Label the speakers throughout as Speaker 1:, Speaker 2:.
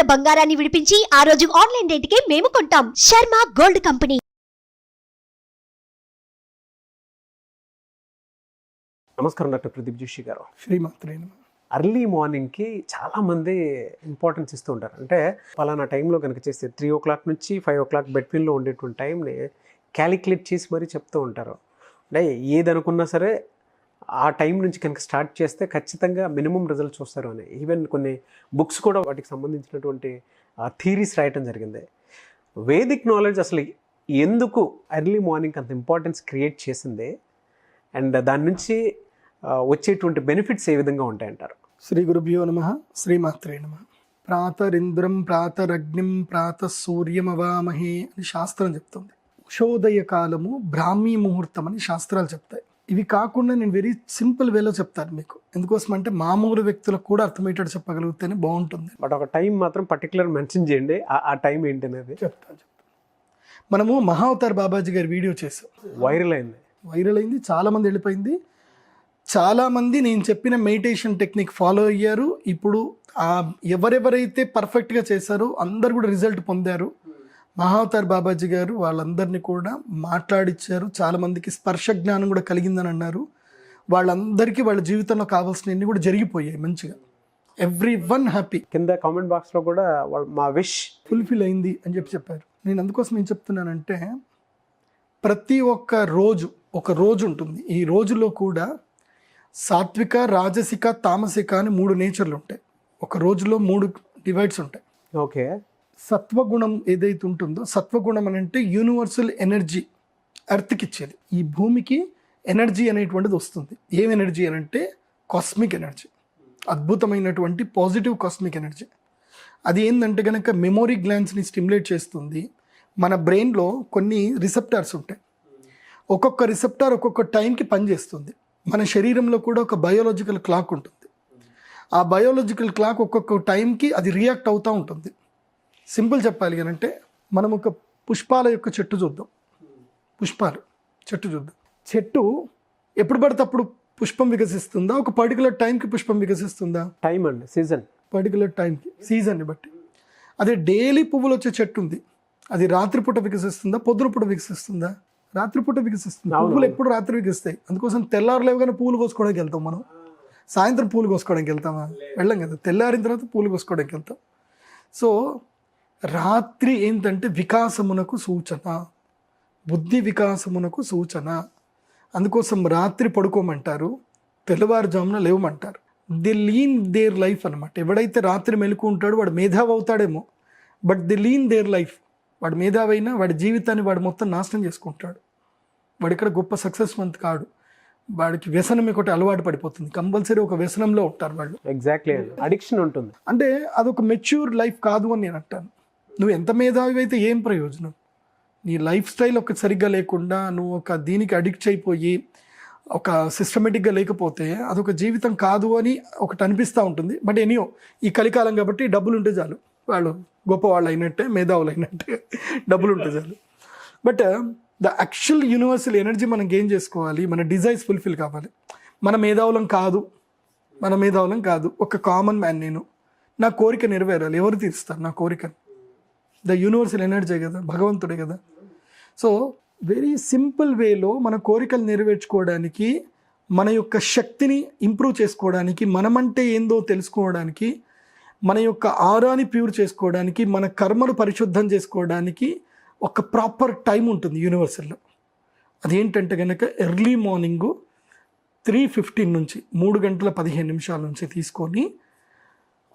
Speaker 1: ఉన్న బంగారాన్ని విడిపించి ఆ రోజు ఆన్లైన్ రేటుకే మేము కొంటాం. Sharma gold company.
Speaker 2: నమస్కారం డాక్టర్ ప్రదీప్ జోషి గారు.
Speaker 3: శ్రీమాత్రే.
Speaker 2: అర్లీ మార్నింగ్కి చాలామంది ఇంపార్టెన్స్ ఇస్తూ ఉంటారు. అంటే పలానా టైంలో కనుక చేస్తే త్రీ ఓ క్లాక్ నుంచి ఫైవ్ ఓ క్లాక్ బెడ్విన్లో ఉండేటువంటి టైంని క్యాలిక్యులేట్ చేసి మరీ చెప్తూ ఉంటారు. అంటే ఏది అనుకున్నా సరే ఆ టైం నుంచి కనుక స్టార్ట్ చేస్తే ఖచ్చితంగా మినిమం రిజల్ట్ చూస్తారు అని. ఈవెన్ కొన్ని బుక్స్ కూడా వాటికి సంబంధించినటువంటి థీరీస్ రాయటం జరిగింది. వేదిక్ నాలెడ్జ్ అసలు ఎందుకు ఎర్లీ మార్నింగ్ అంత ఇంపార్టెన్స్ క్రియేట్ చేసింది? అండ్ దాని నుంచి వచ్చేటువంటి బెనిఫిట్స్ ఏ విధంగా ఉంటాయంటారు?
Speaker 3: శ్రీ గురుభ్యో నమ శ్రీమాత్రే నమ. ప్రాతరింద్రం ప్రాతరగ్నిం ప్రాత సూర్యమవామహే అని శాస్త్రం చెప్తుంది. ఉషోదయ కాలము బ్రాహ్మీ ముహూర్తం అని శాస్త్రాలు చెప్తాయి. ఇవి కాకుండా నేను వెరీ సింపుల్ వేలో చెప్తాను మీకు. ఎందుకోసం అంటే మామూలు వ్యక్తులకు కూడా అర్థమయ్యేటట్టు చెప్పగలిగితేనే బాగుంటుంది.
Speaker 2: బట్ ఒక టైం మాత్రం పర్టికులర్ మెన్షన్ చేయండి. ఆ- టైం ఏంటి అనేది
Speaker 3: చెప్తాను చెప్తాను. మనము మహావతార్ బాబాజీ గారి వీడియో చేసాం
Speaker 2: వైరల్ అయింది.
Speaker 3: వైరల్ అయింది చాలామంది వెళ్ళిపోయింది. చాలామంది నేను చెప్పిన మెడిటేషన్ టెక్నిక్ ఫాలో అయ్యారు. ఇప్పుడు ఎవరెవరైతే పర్ఫెక్ట్గా చేశారో అందరు కూడా రిజల్ట్ పొందారు. మహావతార్ బాబాజీ గారు వాళ్ళందరినీ కూడా మాట్లాడిచ్చారు. చాలామందికి స్పర్శ జ్ఞానం కూడా కలిగిందని అన్నారు. వాళ్ళందరికీ వాళ్ళ జీవితంలో కావాల్సినవన్నీ కూడా జరిగిపోయాయి మంచిగా. ఎవ్రీ వన్ హ్యాపీ
Speaker 2: కింద కామెంట్ బాక్స్లో కూడా వాళ్ళ మా విష్
Speaker 3: ఫుల్ఫిల్ అయింది అని చెప్పి చెప్పారు. నేను అందుకోసం ఏం చెప్తున్నానంటే ప్రతి ఒక్క రోజు ఒక రోజు ఉంటుంది. ఈ రోజులో కూడా సాత్విక రాజసిక తామసిక అని మూడు నేచర్లు ఉంటాయి. ఒక రోజులో మూడు డివైడ్స్ ఉంటాయి.
Speaker 2: ఓకే
Speaker 3: సత్వగుణం ఏదైతే ఉంటుందో సత్వగుణం అని అంటే యూనివర్సల్ ఎనర్జీ ఎర్త్కి ఇచ్చేది. ఈ భూమికి ఎనర్జీ అనేటువంటిది వస్తుంది. ఏం ఎనర్జీ అని అంటే కాస్మిక్ ఎనర్జీ అద్భుతమైనటువంటి పాజిటివ్ కాస్మిక్ ఎనర్జీ అది ఏంటంటే కనుక మెమొరీ గ్లాన్స్ని స్టిమ్యులేట్ చేస్తుంది. మన బ్రెయిన్లో కొన్ని రిసెప్టార్స్ ఉంటాయి. ఒక్కొక్క రిసెప్టార్ ఒక్కొక్క టైంకి పనిచేస్తుంది. మన శరీరంలో కూడా ఒక బయోలాజికల్ క్లాక్ ఉంటుంది. ఆ బయోలాజికల్ క్లాక్ ఒక్కొక్క టైంకి అది రియాక్ట్ అవుతూ ఉంటుంది. సింపుల్ చెప్పాలి అని అంటే మనం ఒక పుష్పాల యొక్క చెట్టు చూద్దాం. పుష్పాలు చెట్టు చూద్దాం. చెట్టు ఎప్పుడు పడితే అప్పుడు పుష్పం వికసిస్తుందా? ఒక పర్టికులర్ టైంకి పుష్పం వికసిస్తుందా?
Speaker 2: టైం అండి సీజన్
Speaker 3: పర్టికులర్ టైంకి సీజన్ని బట్టి. అదే డైలీ పువ్వులు వచ్చే చెట్టు ఉంది. అది రాత్రిపూట వికసిస్తుందా? పొద్దున పూట వికసిస్తుందా? రాత్రిపూట వికసిస్తుంది. పువ్వులు ఎప్పుడు రాత్రి వికసిస్తాయి? అందుకోసం తెల్లారులేవుగానే పూలు కోసుకోవడానికి వెళ్తాం మనం. సాయంత్రం పూలు కోసుకోవడానికి వెళ్తామా? వెళ్ళం కదా తెల్లారిన తర్వాత పూలు కోసుకోవడానికి వెళ్తాం. సో రాత్రి ఏంటంటే వికాసమునకు సూచన బుద్ధి వికాసమునకు సూచన. అందుకోసం రాత్రి పడుకోమంటారు తెల్లవారుజామున లేవమంటారు. ది లీన్ దేర్ లైఫ్ అనమాట ఎవడైతే రాత్రి మెలకు ఉంటాడో వాడు మేధావి అవుతాడేమో. But the lean their life వాడు మేధావి అయినా వాడి జీవితాన్ని వాడు మొత్తం నాశనం చేసుకుంటాడు. వాడు ఇక్కడ గొప్ప సక్సెస్వంత్ కాడు. వాడికి వ్యసనం ఒకటి అలవాటు పడిపోతుంది. కంపల్సరీ ఒక వ్యసనంలో ఉంటారు వాళ్ళు.
Speaker 2: ఎగ్జాక్ట్లీ అండి అడిక్షన్ ఉంటుంది.
Speaker 3: అంటే అదొక మెచ్యూర్ లైఫ్ కాదు అని నేను అంటాను. నువ్వు ఎంత మేధావి అయితే ఏం ప్రయోజనం? నీ లైఫ్ స్టైల్ ఒక సరిగ్గా లేకుండా నువ్వు ఒక దీనికి అడిక్ట్ అయిపోయి ఒక సిస్టమేటిక్గా లేకపోతే అదొక జీవితం కాదు అని ఒకటి అనిపిస్తూ ఉంటుంది. బట్ ఎనియో ఈ కలికాలం కాబట్టి డబ్బులు ఉంటే చాలు. వాళ్ళు గొప్పవాళ్ళు అయినట్టే మేధావులు అయినట్టే డబ్బులు ఉంటే చాలు. But the actual universal energy మనం గెయిన్ చేసుకోవాలి మన డిజైర్స్ ఫుల్ఫిల్ కావాలి. మన మేధావులం కాదు. మన మేధావులం కాదు. ఒక కామన్ మ్యాన్ నేను. నా కోరిక నెరవేరాలి. ఎవరు తీరుస్తారు నా కోరికను? ద యూనివర్సల్ ఎనర్జీ కదా భగవంతుడే కదా. సో వెరీ సింపుల్ వేలో మన కోరికలు నెరవేర్చుకోవడానికి మన యొక్క శక్తిని ఇంప్రూవ్ చేసుకోవడానికి మనమంటే ఏందో తెలుసుకోవడానికి మన యొక్క ఆరాని ప్యూర్ చేసుకోవడానికి మన కర్మను పరిశుద్ధం చేసుకోవడానికి ఒక ప్రాపర్ టైం ఉంటుంది యూనివర్సల్లో అదేంటంటే కనుక ఎర్లీ మార్నింగు త్రీ ఫిఫ్టీన్ నుంచి మూడు గంటల పదిహేను నిమిషాల నుంచి తీసుకొని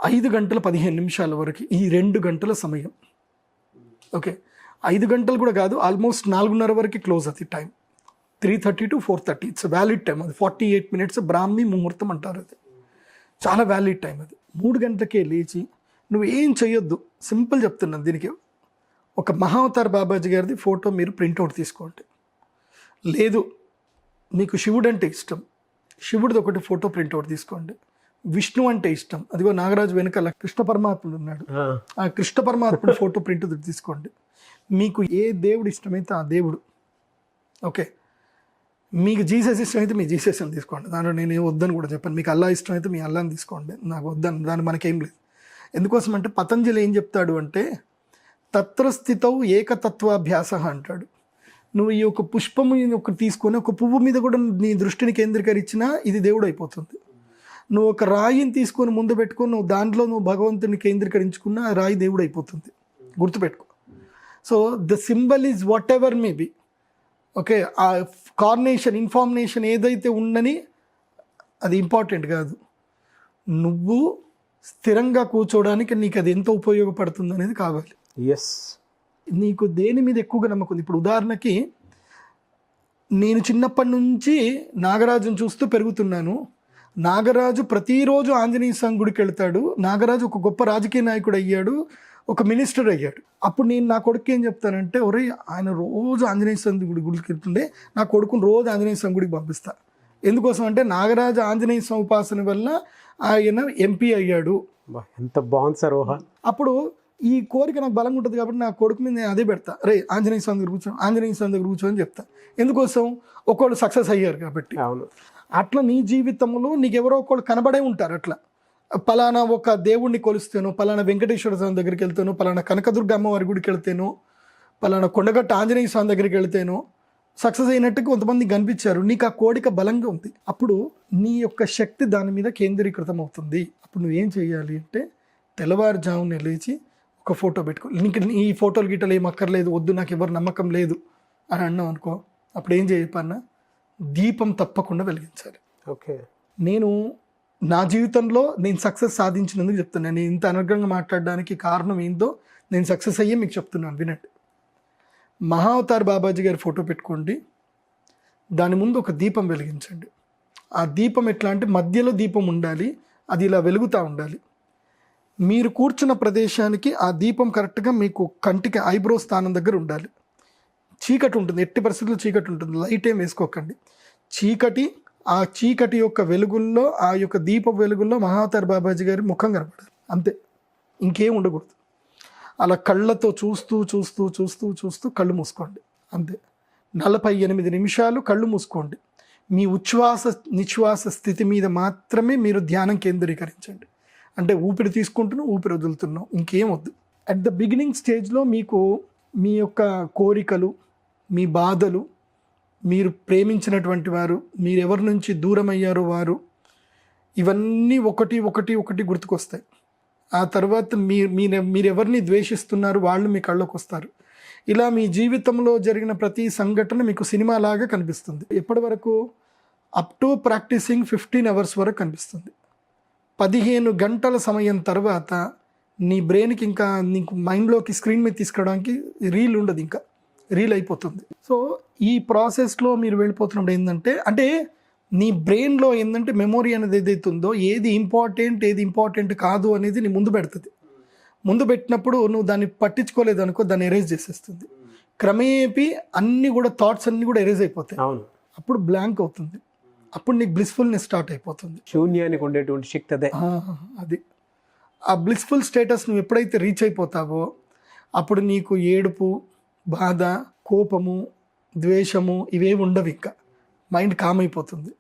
Speaker 3: ఐదు గంటల పదిహేను నిమిషాల వరకు ఈ రెండు గంటల సమయం. ఓకే. ఐదు గంటలు కూడా కాదు ఆల్మోస్ట్ నాలుగున్నర వరకు క్లోజ్ అది time. Three thirty to four thirty. It's valid time అది ఫార్టీ ఎయిట్ మినిట్స్ బ్రాహ్మీ ముహూర్తం అంటారు అది. చాలా వ్యాలిడ్ టైం అది. మూడు గంటలకే లేచి నువ్వు ఏం చేయొద్దు సింపుల్ చెప్తున్నాను దీనికి. ఒక మహావతార్ బాబాజీ గారిది ఫోటో మీరు ప్రింట్అవుట్ తీసుకోండి. లేదు మీకు శివుడు అంటే ఇష్టం. శివుడిది ఒకటి ఫోటో ప్రింట్అవుట్ తీసుకోండి. విష్ణు అంటే ఇష్టం. అదిగో నాగరాజు వెనకాల కృష్ణ పరమాత్ముడు ఉన్నాడు.
Speaker 2: ఆ,
Speaker 3: కృష్ణ పరమాత్ముడు ఫోటో ప్రింట్ తీసుకోండి. మీకు ఏ దేవుడు ఇష్టమైతే ఆ దేవుడు. ఓకే. మీకు జీసస్ ఇష్టం అయితే మీ జీసస్ అని తీసుకోండి. దాంట్లో నేను వద్దని కూడా చెప్పాను. మీకు అల్లా ఇష్టం అయితే మీ అల్లాని తీసుకోండి. నాకు వద్దని దాని మనకేం లేదు. ఎందుకోసం అంటే పతంజలి ఏం చెప్తాడు అంటే తత్రస్థితౌ ఏకతత్వాభ్యాస అంటాడు. నువ్వు ఈ యొక్క పుష్పము ఒక తీసుకొని ఒక పువ్వు మీద కూడా నీ దృష్టిని కేంద్రీకరించినా ఇది దేవుడు అయిపోతుంది. నువ్వు ఒక రాయిని తీసుకొని ముందు పెట్టుకొని నువ్వు దాంట్లో నువ్వు భగవంతుని కేంద్రీకరించుకున్నా ఆ రాయి దేవుడు అయిపోతుంది. గుర్తుపెట్టుకో. So the symbol is whatever may be okay ఆ కార్నేషన్ ఇన్ఫార్మేషన్ ఏదైతే ఉండని అది ఇంపార్టెంట్ కాదు. నువ్వు స్థిరంగా కూర్చోవడానికి నీకు అది ఎంత ఉపయోగపడుతుంది అనేది కావాలి.
Speaker 2: ఎస్
Speaker 3: నీకు దేని మీద ఎక్కువగా నమ్మకం ఇప్పుడు ఉదాహరణకి నేను చిన్నప్పటి నుంచి నాగరాజును చూస్తూ పెరుగుతున్నాను. నాగరాజు ప్రతిరోజు ఆంజనేయ స్వామి గుడికి వెళ్తాడు. నాగరాజు ఒక గొప్ప రాజకీయ నాయకుడు అయ్యాడు. ఒక మినిస్టర్ అయ్యాడు. అప్పుడు నేను నా కొడుకు ఏం చెప్తానంటే ఒరే ఆయన రోజు ఆంజనేయ స్వామి గుడి గుడికి వెళ్తుండే నా కొడుకుని రోజు ఆంజనేయ స్వామి గుడికి పంపిస్తా. ఎందుకోసం అంటే నాగరాజు ఆంజనేయ స్వామి ఉపాసన వల్ల ఆయన ఎంపీ అయ్యాడు.
Speaker 2: ఎంత బాగుంది సార్ ఊహ.
Speaker 3: అప్పుడు ఈ కోరిక నాకు బలంగా ఉంటుంది కాబట్టి నా కొడుకు మీద నేను అదే పెడతా. రే ఆంజనేయ స్వామి దగ్గర కూర్చో ఆంజనేయ స్వామి దగ్గర కూర్చో అని చెప్తా. ఎందుకోసం? ఒకళ్ళు సక్సెస్ అయ్యారు కాబట్టి.
Speaker 2: అవును.
Speaker 3: అట్లా నీ జీవితంలో నీకు ఎవరో ఒకళ్ళు కనబడే ఉంటారు అట్లా. పలానా ఒక దేవుణ్ణి కొలుస్తాను పలానా వెంకటేశ్వర స్వామి దగ్గరికి వెళ్తాను పలానా కనకదుర్గ అమ్మవారి గుడికి వెళ్తాను పలానా కొండగట్ట ఆంజనేయ స్వామి దగ్గరికి వెళ్తాను సక్సెస్ అయినట్టు కొంతమంది కనిపించారు. నీకు ఆ కోరిక బలంగా ఉంది. అప్పుడు నీ యొక్క శక్తి దాని మీద కేంద్రీకృతం అవుతుంది. అప్పుడు నువ్వేం చేయాలి అంటే తెల్లవారుజామున లేచి ఒక ఫోటో పెట్టుకో. నీకు ఈ ఫోటోలు గిట్టలు ఏం అక్కర్లేదు వద్దు నాకు ఎవరు నమ్మకం లేదు అని అన్నావు అనుకో అప్పుడు ఏం చేయపన్నా దీపం తప్పకుండా వెలిగించాలి.
Speaker 2: ఓకే.
Speaker 3: నేను నా జీవితంలో నేను సక్సెస్ సాధించినందుకు చెప్తున్నాను నేను ఇంత అనర్గంగా మాట్లాడడానికి కారణం ఏందో నేను సక్సెస్ అయ్యే మీకు చెప్తున్నాను. వినండి. మహావతార్ బాబాజీ గారి ఫోటో పెట్టుకోండి. దాని ముందు ఒక దీపం వెలిగించండి. ఆ దీపం ఎట్లా అంటే మధ్యలో దీపం ఉండాలి. అది ఇలా వెలుగుతూ ఉండాలి. మీరు కూర్చున్న ప్రదేశానికి ఆ దీపం కరెక్ట్గా మీకు కంటికి ఐబ్రో స్థానం దగ్గర ఉండాలి. చీకటి ఉంటుంది ఎట్టి పరిస్థితుల్లో చీకటి ఉంటుంది లైట్ ఏం వేసుకోకండి. చీకటి ఆ చీకటి యొక్క వెలుగుల్లో ఆ యొక్క దీప వెలుగుల్లో మహావతార్ బాబాజీ గారి ముఖం కనపడాలి అంతే. ఇంకేం ఉండకూడదు. అలా కళ్ళతో చూస్తూ చూస్తూ చూస్తూ చూస్తూ కళ్ళు మూసుకోండి. అంతే. నలభై ఎనిమిది నిమిషాలు కళ్ళు మూసుకోండి. మీ ఉచ్ఛ్వాస నిశ్వాస స్థితి మీద మాత్రమే మీరు ధ్యానం కేంద్రీకరించండి. అంటే ఊపిరి తీసుకుంటున్నాం ఊపిరి వదులుతున్నాం. ఇంకేం వద్దు. అట్ ద బిగినింగ్ స్టేజ్లో మీకు మీ యొక్క కోరికలు మీ బాధలు మీరు ప్రేమించినటువంటి వారు మీరు ఎవరి నుంచి దూరం అయ్యారో వారు ఇవన్నీ ఒకటి ఒకటి ఒకటి గుర్తుకొస్తాయి. ఆ తర్వాత మీ మీరు మీరెవరిని ద్వేషిస్తున్నారు వాళ్ళు మీ కళ్ళకు వస్తారు ఇలా మీ జీవితంలో జరిగిన ప్రతి సంఘటన మీకు సినిమా లాగా కనిపిస్తుంది. ఎప్పటి వరకు up to practising fifteen hours వరకు కనిపిస్తుంది. పదిహేను గంటల సమయం తర్వాత నీ బ్రెయిన్కి ఇంకా నీకు మైండ్లోకి స్క్రీన్ మీద తీసుకురావడానికి రీల్ ఉండదు ఇంకా రీల్ అయిపోతుంది. సో ఈ ప్రాసెస్లో మీరు వెళ్ళిపోతున్నప్పుడు ఏంటంటే అంటే నీ బ్రెయిన్లో ఏంటంటే మెమొరీ అనేది ఏదైతే ఉందో ఏది ఇంపార్టెంట్ ఏది ఇంపార్టెంట్ కాదు అనేది నీ ముందు పెడుతుంది. ముందు పెట్టినప్పుడు నువ్వు దాన్ని పట్టించుకోలేదు అనుకో దాన్ని ఎరేజ్ చేసేస్తుంది. క్రమేపీ అన్నీ కూడా థాట్స్ అన్నీ కూడా ఎరేజ్ అయిపోతాయి.
Speaker 2: అవును.
Speaker 3: అప్పుడు బ్లాంక్ అవుతుంది. అప్పుడు నీకు బ్లిస్ఫుల్నెస్ స్టార్ట్ అయిపోతుంది.
Speaker 2: శూన్యానికి ఉండేటువంటి శక్తి అదే.
Speaker 3: అది. ఆ బ్లిస్ఫుల్ స్టేటస్ నువ్వు ఎప్పుడైతే రీచ్ అయిపోతావో అప్పుడు నీకు ఏడుపు బాధ కోపము ద్వేషము ఇవేవి ఉండవు ఇంకా. మైండ్ కామ్ అయిపోతుంది.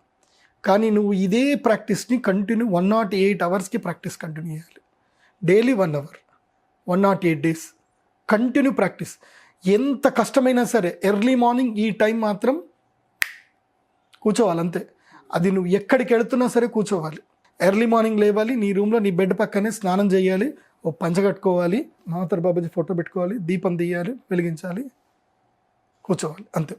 Speaker 3: కానీ నువ్వు ఇదే ప్రాక్టీస్ని కంటిన్యూ వన్ నాట్ ఎయిట్ అవర్స్కి ప్రాక్టీస్ కంటిన్యూ చేయాలి. Daily one hour one nought eight days continue practice ఎంత కష్టమైనా సరే ఎర్లీ మార్నింగ్ ఈ టైం మాత్రం కూర్చోవాలి అంతే. అది నువ్వు ఎక్కడికి వెళుతున్నా సరే కూర్చోవాలి. ఎర్లీ మార్నింగ్ లేవాలి నీ రూమ్లో నీ బెడ్ పక్కనే స్నానం చేయాలి ఓ పంచ కట్టుకోవాలి మాతర్ బాబాజీ ఫోటో పెట్టుకోవాలి దీపం తీయాలి వెలిగించాలి కూర్చోవాలి అంతే.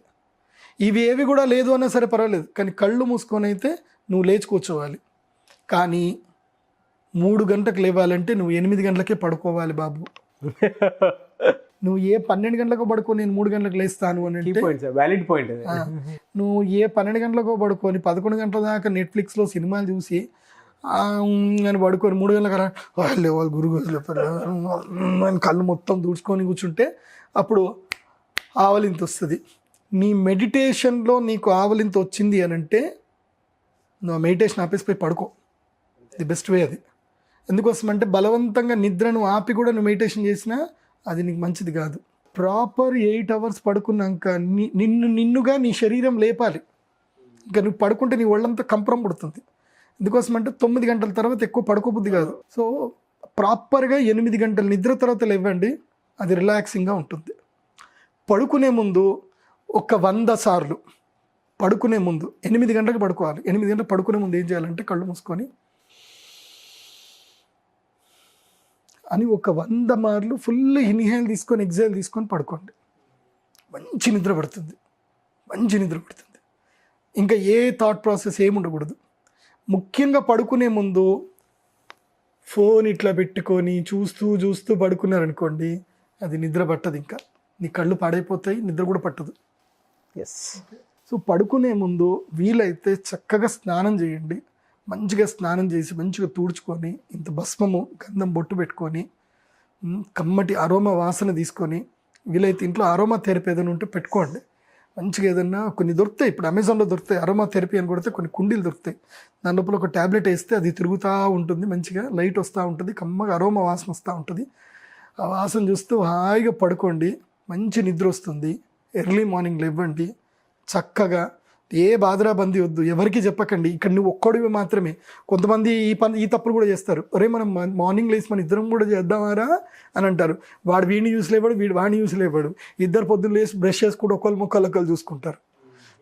Speaker 3: ఇవి ఏవి కూడా లేదు అన్నా సరే పర్వాలేదు కానీ కళ్ళు మూసుకొని అయితే నువ్వు లేచి కూర్చోవాలి. కానీ మూడు గంటలకు లేవాలంటే నువ్వు ఎనిమిది గంటలకే పడుకోవాలి బాబు. నువ్వు ఏ పన్నెండు గంటలకు పడుకో నేను మూడు గంటలకు లేస్తాను అని అంటే
Speaker 2: వ్యాలిడ్ పాయింట్
Speaker 3: నువ్వు ఏ పన్నెండు గంటలకో పడుకొని పదకొండు గంటల దాకా నెట్ఫ్లిక్స్లో సినిమాలు చూసి అని పడుకొని మూడు గంటల కదా వాళ్ళు వాళ్ళు గురువు అని కళ్ళు మొత్తం దూడ్చుకొని కూర్చుంటే అప్పుడు ఆవలింత వస్తుంది. నీ మెడిటేషన్లో నీకు ఆవలింత వచ్చింది అని అంటే నువ్వు మెడిటేషన్ ఆపేసి పోయి పడుకో. ది బెస్ట్ వే అది. ఎందుకోసం అంటే బలవంతంగా నిద్రను ఆపి కూడా నువ్వు మెడిటేషన్ చేసినా అది నీకు మంచిది కాదు. ప్రాపర్ ఎయిట్ అవర్స్ పడుకున్నాక నిన్ను నిన్నుగా నీ శరీరం లేపాలి. ఇంకా నువ్వు పడుకుంటే నీ ఒళ్ళంతా కంపరం పుడుతుంది. ఎందుకోసం అంటే తొమ్మిది గంటల తర్వాత ఎక్కువ పడుకోబుద్ది కాదు. సో ప్రాపర్గా ఎనిమిది గంటల నిద్ర తర్వాత లేవండి అది రిలాక్సింగ్గా ఉంటుంది. పడుకునే ముందు ఒక వంద సార్లు పడుకునే ముందు ఎనిమిది గంటలకు పడుకోవాలి. ఎనిమిది గంటలకు పడుకునే ముందు ఏం చేయాలంటే కళ్ళు మూసుకొని అని ఒక వంద మార్లు ఫుల్ ఇన్హేల్ తీసుకొని ఎగ్జైల్ తీసుకొని పడుకోండి. మంచి నిద్ర పడుతుంది. మంచి నిద్ర పడుతుంది. ఇంకా ఏ థాట్ ప్రాసెస్ ఏమి ఉండకూడదు ముఖ్యంగా పడుకునే ముందు ఫోన్ ఇట్లా పెట్టుకొని చూస్తూ చూస్తూ పడుకున్నారనుకోండి అది నిద్ర పట్టదు ఇంకా. నీ కళ్ళు పాడైపోతాయి నిద్ర కూడా పట్టదు.
Speaker 2: ఎస్
Speaker 3: సో పడుకునే ముందు వీలైతే చక్కగా స్నానం చేయండి. మంచిగా స్నానం చేసి మంచిగా తూడ్చుకొని ఇంత భస్మము గంధం బొట్టు పెట్టుకొని కమ్మటి అరోమా వాసన తీసుకొని వీలైతే ఇంట్లో అరోమా థెరపీ ఏదైనా ఉంటే పెట్టుకోండి. మంచిగా ఏదన్నా కొన్ని దొరుకుతాయి. ఇప్పుడు అమెజాన్లో దొరుకుతాయి. అరోమా థెరపీ అని కొడితే కొన్ని కుండీలు దొరుకుతాయి. దాని లోపల ఒక ట్యాబ్లెట్ వేస్తే అది తిరుగుతూ ఉంటుంది మంచిగా లైట్ వస్తూ ఉంటుంది కమ్మగా అరోమా వాసన వస్తూ ఉంటుంది. ఆ వాసన చూస్తూ హాయిగా పడుకోండి మంచి నిద్ర వస్తుంది. ఎర్లీ మార్నింగ్ లేవండి చక్కగా ఏ బాధరా వద్దు ఎవరికి చెప్పకండి. ఇక్కడ నువ్వు ఒక్కడివి మాత్రమే. కొంతమంది ఈ పని ఈ తప్పులు కూడా చేస్తారు. అరే మనం మార్నింగ్ లేసి మన ఇద్దరం కూడా చేద్దామారా? అని అంటారు. వాడు వీడిని యూస్ లేవాడు వీడు వాడిని యూస్ లేవాడు. ఇద్దరు పొద్దున్న లేసి బ్రష్ చేసుకుంటూ ఒకళ్ళు మొక్కలు ఒకళ్ళు చూసుకుంటారు.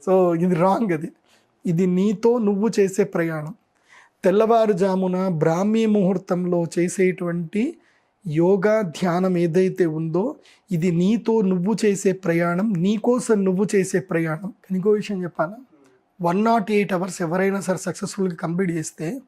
Speaker 3: సో ఇది రాంగ్ అది. ఇది నీతో నువ్వు చేసే ప్రయాణం. తెల్లవారుజామున బ్రాహ్మీ ముహూర్తంలో చేసేటువంటి యోగా ధ్యానం ఏదైతే ఉందో ఇది నీతో నువ్వు చేసే ప్రయాణం నీకోసం నువ్వు చేసే ప్రయాణం. ఇంకో విషయం చెప్పాలా? వన్ నాట్ ఎయిట్ అవర్స్ ఎవరైనా సరే సక్సెస్ఫుల్గా కంప్లీట్ చేస్తే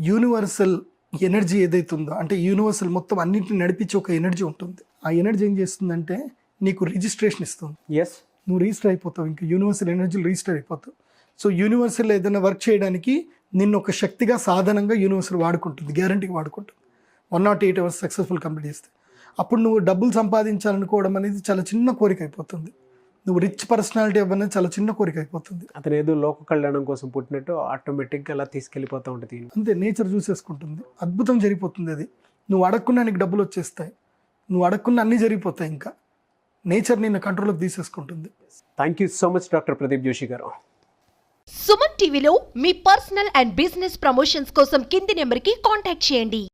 Speaker 3: యూనివర్సల్ ఎనర్జీ ఏదైతే ఉందో అంటే యూనివర్సల్ మొత్తం అన్నింటిని నడిపించే ఒక ఎనర్జీ ఉంటుంది. ఆ ఎనర్జీ ఏం చేస్తుందంటే నీకు రిజిస్ట్రేషన్ ఇస్తుంది.
Speaker 2: ఎస్
Speaker 3: నువ్వు రిజిస్టర్ అయిపోతావు ఇంకా యూనివర్సల్ ఎనర్జీలో రిజిస్టర్ అయిపోతావు. సో యూనివర్సల్ ఏదైనా వర్క్ చేయడానికి నిన్ను ఒక శక్తిగా సాధనంగా యూనివర్సల్ వాడుకుంటుంది గ్యారంటీగా వాడుకుంటుంది. One nought eight hours successful complete చేస్తే. అప్పుడు నువ్వు డబ్బులు సంపాదించాలనుకోవడం అనేది చాలా చిన్న కోరిక అయిపోతుంది. నువ్వు రిచ్ పర్సనాలిటీ అవ్వనేది చాలా చిన్న కోరిక అయిపోతుంది.
Speaker 2: అతను ఏదో లోక కళ్యాణం కోసం పుట్టినట్టు ఆటోమేటిక్గా అలా తీసుకెళ్ళిపోతూ ఉంటుంది.
Speaker 3: అంతే నేచర్ చూసేసుకుంటుంది. అద్భుతం జరిగిపోతుంది అది. నువ్వు అడగకుండా నీకు డబ్బులు వచ్చేస్తాయి. నువ్వు అడగకుండా అన్నీ జరిగిపోతాయి ఇంకా. నేచర్ నిన్ను కంట్రోల్లోకి తీసేసుకుంటుంది.
Speaker 2: Thank you so much doctor Pradeep Joshi garu.
Speaker 1: Suman టీవీలో మీ పర్సనల్ అండ్ బిజినెస్ ప్రమోషన్స్ కోసం కింది నెంబర్కి కాంటాక్ట్ చేయండి.